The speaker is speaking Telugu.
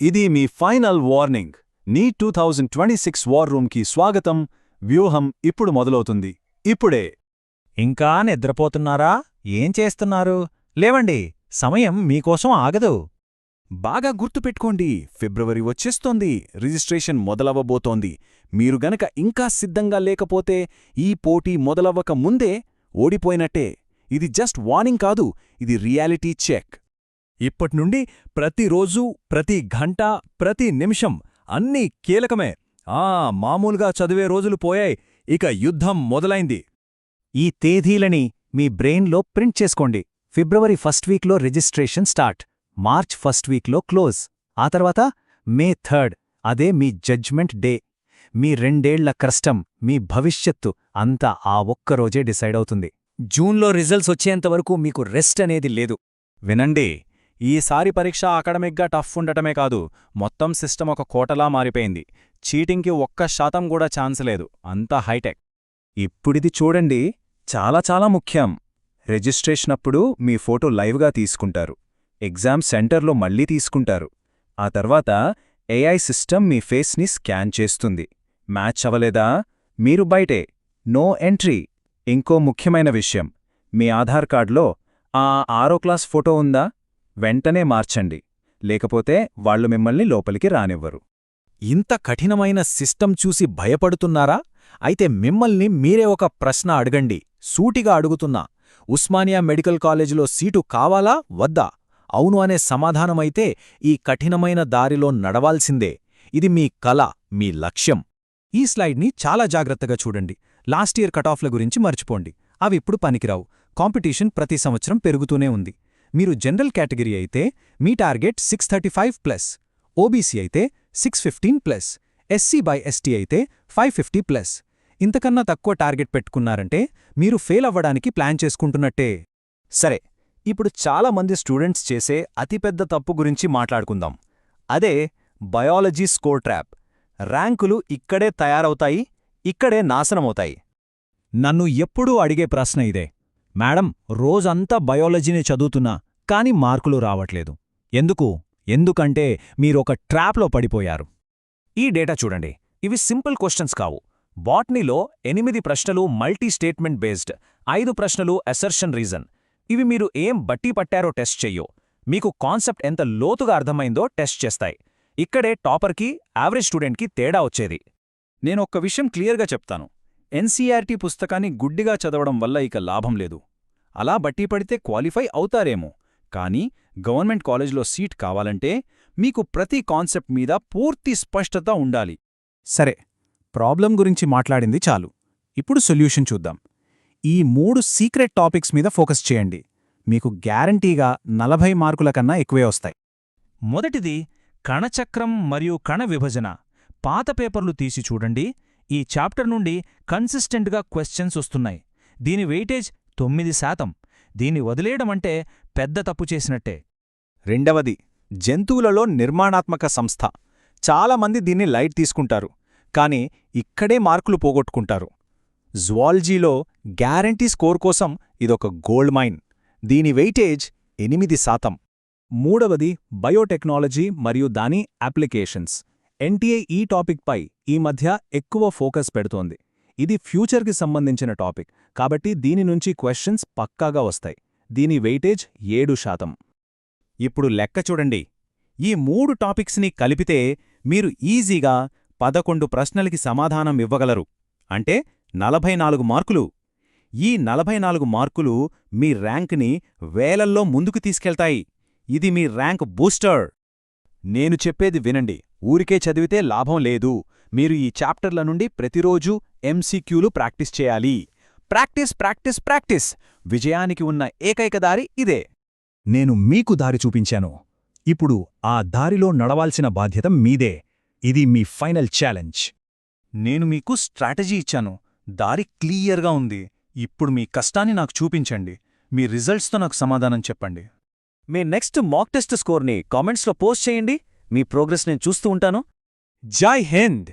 ఇది మీ ఫైనల్ వార్నింగ్. నీ two thousand twenty six war రూమ్కి స్వాగతం. వ్యూహం ఇప్పుడు మొదలవుతుంది. ఇప్పుడే. ఇంకా నిద్రపోతున్నారా? ఏం చేస్తున్నారు? లేవండి సమయం మీకోసం ఆగదు. బాగా గుర్తుపెట్టుకోండి ఫిబ్రవరి వచ్చేస్తోంది. రిజిస్ట్రేషన్ మొదలవ్వబోతోంది. మీరు గనక ఇంకా సిద్ధంగా లేకపోతే ఈ పోటీ మొదలవ్వక ముందే ఓడిపోయినట్టే. ఇది జస్ట్ వార్నింగ్ కాదు. ఇది రియాలిటీ చెక్. ఇప్పట్నుండి ప్రతిరోజు ప్రతి గంట ప్రతి నిమిషం అన్నీ కీలకమే. ఆ మామూలుగా చదివే రోజులు పోయాయి. ఇక యుద్ధం మొదలైంది. ఈ తేదీలని మీ బ్రెయిన్లో ప్రింట్ చేసుకోండి. ఫిబ్రవరి ఫస్ట్ వీక్లో రిజిస్ట్రేషన్ స్టార్ట్. మార్చ్ ఫస్ట్ వీక్లో క్లోజ్. ఆ తర్వాత మే థర్డ్. అదే మీ జడ్జ్మెంట్ డే. మీ రెండేళ్ళ కష్టం మీ భవిష్యత్తు అంతా ఆ ఒక్కరోజే డిసైడ్ అవుతుంది. జూన్లో రిజల్ట్స్ వచ్చేంతవరకు మీకు రెస్ట్ అనేది లేదు. వినండి. ఈసారి పరీక్ష అకాడమిక్గా టఫ్ ఉండటమే కాదు మొత్తం సిస్టమ్ ఒక కోటలా మారిపోయింది. చీటింగ్కి ఒక్క శాతం కూడా ఛాన్స్ లేదు. అంతా హైటెక్. ఇప్పుడిది చూడండి. చాలా చాలా ముఖ్యం. రిజిస్ట్రేషన్ అప్పుడు మీ ఫోటో లైవ్గా తీసుకుంటారు. ఎగ్జామ్ సెంటర్లో మళ్ళీ తీసుకుంటారు. ఆ తర్వాత ఏఐ సిస్టమ్ మీ ఫేస్ని స్కాన్ చేస్తుంది. మ్యాచ్ అవలేదా మీరు బయటే. No entry. ఇంకో ముఖ్యమైన విషయం. మీ ఆధార్ కార్డులో ఆ ఆరో క్లాస్ ఫోటో ఉందా? వెంటనే మార్చండి. లేకపోతే వాళ్ళు మిమ్మల్ని లోపలికి రానివ్వరు. ఇంత కఠినమైన సిస్టమ్ చూసి భయపడుతున్నారా? అయితే మిమ్మల్ని మీరే ఒక ప్రశ్న అడగండి. సూటిగా అడుగుతున్నా. ఉస్మానియా మెడికల్ కాలేజీలో సీటు కావాలా? వద్దా? అవును అనే సమాధానమైతే ఈ కఠినమైన దారిలో నడవాల్సిందే. ఇది మీ కల మీ లక్ష్యం. ఈ స్లైడ్ని చాలా జాగ్రత్తగా చూడండి. లాస్ట్ ఇయర్ కటాఫ్ల గురించి మర్చిపోండి. అవి ఇప్పుడు పనికిరావు. కాంపిటీషన్ ప్రతి సంవత్సరం పెరుగుతూనే ఉంది. మీరు జనరల్ కేటగిరీ అయితే మీ target six thirty five plus OBC అయితే six fifteen plus SC by ST అయితే ఫైవ్ ఫిఫ్టీ ప్లస్ ఇంతకన్నా తక్కువ టార్గెట్ పెట్టుకున్నారంటే మీరు ఫెయిల్ అవ్వడానికి ప్లాన్ చేసుకుంటున్నట్టే. సరే ఇప్పుడు చాలా మంది స్టూడెంట్స్ చేసే అతిపెద్ద తప్పు గురించి మాట్లాడుకుందాం. అదే బయాలజీ స్కోర్ ట్రాప్. ర్యాంకులు ఇక్కడే తయారవుతాయి ఇక్కడే నాశనమవుతాయి. నన్ను ఎప్పుడూ అడిగే ప్రశ్న ఇదే. మేడం రోజంతా బయాలజీని చదువుతున్నా కాని మార్కులు రావట్లేదు. ఎందుకు? ఎందుకంటే మీరొక ట్రాప్లో పడిపోయారు. ఈ డేటా చూడండి. ఇవి సింపుల్ క్వశ్చన్స్ కావు. బాట్నీలో ఎనిమిది ప్రశ్నలు మల్టీ స్టేట్మెంట్ బేస్డ్ ఐదు ప్రశ్నలు అసర్షన్ రీజన్. ఇవి మీరు ఏం బట్టి పట్టారో టెస్ట్ చెయ్యో. మీకు కాన్సెప్ట్ ఎంత లోతుగా అర్థమైందో టెస్ట్ చేస్తాయి. ఇక్కడే టాపర్కి యావరేజ్ స్టూడెంట్కి తేడా వచ్చేది. నేను ఒక్క విషయం క్లియర్గా చెప్తాను. ఎన్సీఆర్టీ పుస్తకాన్ని గుడ్డిగా చదవడం వల్ల ఇక లాభం లేదు. అలా బట్టి పడితే క్వాలిఫై అవుతారేమో. కానీ గవర్నమెంట్ కాలేజ్లో సీట్ కావాలంటే మీకు ప్రతి కాన్సెప్ట్ మీద పూర్తి స్పష్టత ఉండాలి. సరే ప్రాబ్లం గురించి మాట్లాడింది చాలు. ఇప్పుడు సొల్యూషన్ చూద్దాం. ఈ మూడు సీక్రెట్ టాపిక్స్ మీద ఫోకస్ చేయండి. మీకు గ్యారంటీగా నలభై మార్కుల కన్నా ఎక్కువే వస్తాయి. మొదటిది కణచక్రం మరియు కణ విభజన. పాత పేపర్లు తీసి చూడండి. ఈ చాప్టర్ నుండి కన్సిస్టెంట్గా క్వశ్చన్స్ వస్తున్నాయి. దీని వెయిటేజ్ తొమ్మిది శాతం. దీన్ని వదిలేయడమంటే పెద్ద తప్పు చేసినట్టే. రెండవది జంతువులలో నిర్మాణాత్మక సంస్థ. చాలామంది దీన్ని లైట్ తీసుకుంటారు. కాని ఇక్కడే మార్కులు పోగొట్టుకుంటారు. జువాలజీలో గ్యారంటీ స్కోర్ కోసం ఇదొక గోల్డ్ మైన్. దీని వెయిటేజ్ ఎనిమిది శాతం. మూడవది బయోటెక్నాలజీ మరియు దాని అప్లికేషన్స్. ఎన్టీఏ ఈ టాపిక్పై ఈ మధ్య ఎక్కువ ఫోకస్ పెడుతోంది. ఇది ఫ్యూచర్కి సంబంధించిన టాపిక్. కాబట్టి దీని నుంచి క్వశ్చన్స్ పక్కాగా వస్తాయి. దీని వెయిటేజ్ ఏడు శాతం. ఇప్పుడు లెక్క చూడండి. ఈ మూడు టాపిక్స్ని కలిపితే మీరు ఈజీగా పదకొండు ప్రశ్నలకి సమాధానం ఇవ్వగలరు. అంటే నలభై నాలుగు మార్కులు. ఈ నలభై నాలుగు మార్కులు మీ ర్యాంక్ని వేలల్లో ముందుకు తీసుకెళ్తాయి. ఇది మీ ర్యాంక్ బూస్టర్. నేను చెప్పేది వినండి. ఊరికే చదివితే లాభం లేదు. మీరు ఈ చాప్టర్ల నుండి ప్రతిరోజూ ఎంసీక్యూలు ప్రాక్టీస్ చేయాలి. Practice practice practice. విజయానికి ఉన్న ఏకైక దారి ఇదే. నేను మీకు దారి చూపించాను. ఇప్పుడు ఆ దారిలో నడవాల్సిన బాధ్యత మీదే. ఇది మీ ఫైనల్ ఛాలెంజ్. నేను మీకు స్ట్రాటజీ ఇచ్చాను. దారి క్లియర్గా ఉంది. ఇప్పుడు మీ కష్టాన్ని నాకు చూపించండి. మీ రిజల్ట్స్తో నాకు సమాధానం చెప్పండి. మీ నెక్స్ట్ మాక్ టెస్ట్ స్కోర్ని కామెంట్స్లో పోస్ట్ చేయండి. మీ ప్రోగ్రెస్ నేను చూస్తూ ఉంటాను. జై హింద్!